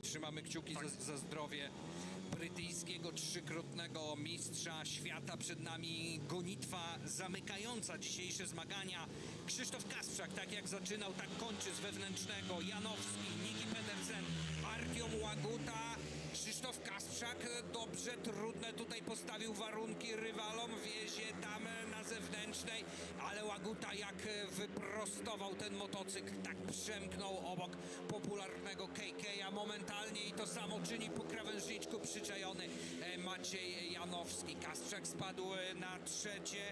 trzymamy kciuki za, za zdrowie brytyjskiego trzykrotnego mistrza świata. Przed nami gonitwa zamykająca dzisiejsze zmagania. Krzysztof Kasprzak, tak jak zaczynał, tak kończy z wewnętrznego. Janowski, Niki Pedersen, Artiom Łaguta. Krzysztof Kasprzak dobrze, trudne tutaj postawił warunki rywalom, wiezie tam zewnętrznej, ale Łaguta jak wyprostował ten motocykl, tak przemknął obok popularnego KK, a momentalnie i to samo czyni po krawężniczku przyczajony e, Maciej Janowski. Kasprzak spadł e, na trzecie,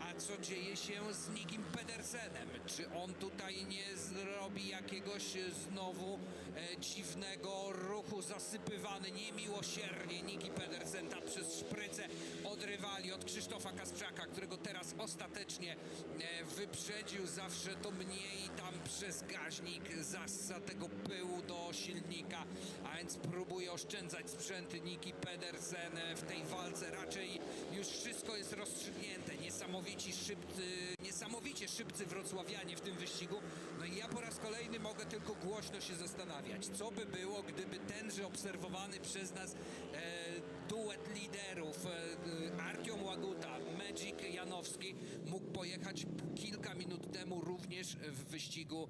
a co dzieje się z Nikim Pedersenem? Czy on tutaj nie zrobi jakiegoś e, znowu e, dziwnego ruchu zasypywany niemiłosiernie Niki Pedersen ta przez szprycę od rywali, od Krzysztofa Kasprzaka, którego teraz ostatecznie e, wyprzedził zawsze to mniej tam przez gaźnik zassa tego pyłu do silnika, a więc próbuje oszczędzać sprzęty Niki Pedersen e, w tej walce. Raczej już wszystko jest rozstrzygnięte. Niesamowici szybcy, niesamowicie szybcy wrocławianie w tym wyścigu. No i ja po raz kolejny mogę tylko głośno się zastanawiać, co by było, gdyby tenże obserwowany przez nas e, duet liderów Mógł pojechać kilka minut temu również w wyścigu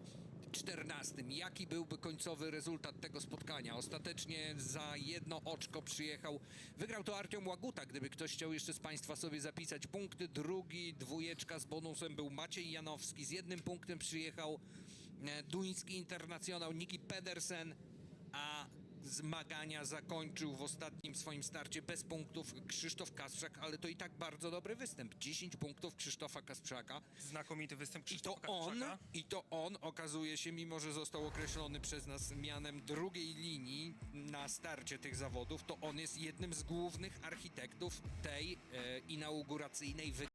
14. Jaki byłby końcowy rezultat tego spotkania? Ostatecznie za jedno oczko przyjechał. Wygrał to Artiom Łaguta, gdyby ktoś chciał jeszcze z Państwa sobie zapisać punkty. Drugi, dwójeczka z bonusem był Maciej Janowski. Z jednym punktem przyjechał e, duński internacjonał Niki Pedersen, a zmagania zakończył w ostatnim swoim starcie bez punktów Krzysztof Kasprzak, ale to i tak bardzo dobry występ. 10 punktów Krzysztofa Kasprzaka. Znakomity występ I to Krzysztofa on, Kasprzaka. i to on okazuje się, mimo że został określony przez nas mianem drugiej linii na starcie tych zawodów, to on jest jednym z głównych architektów tej e, inauguracyjnej wy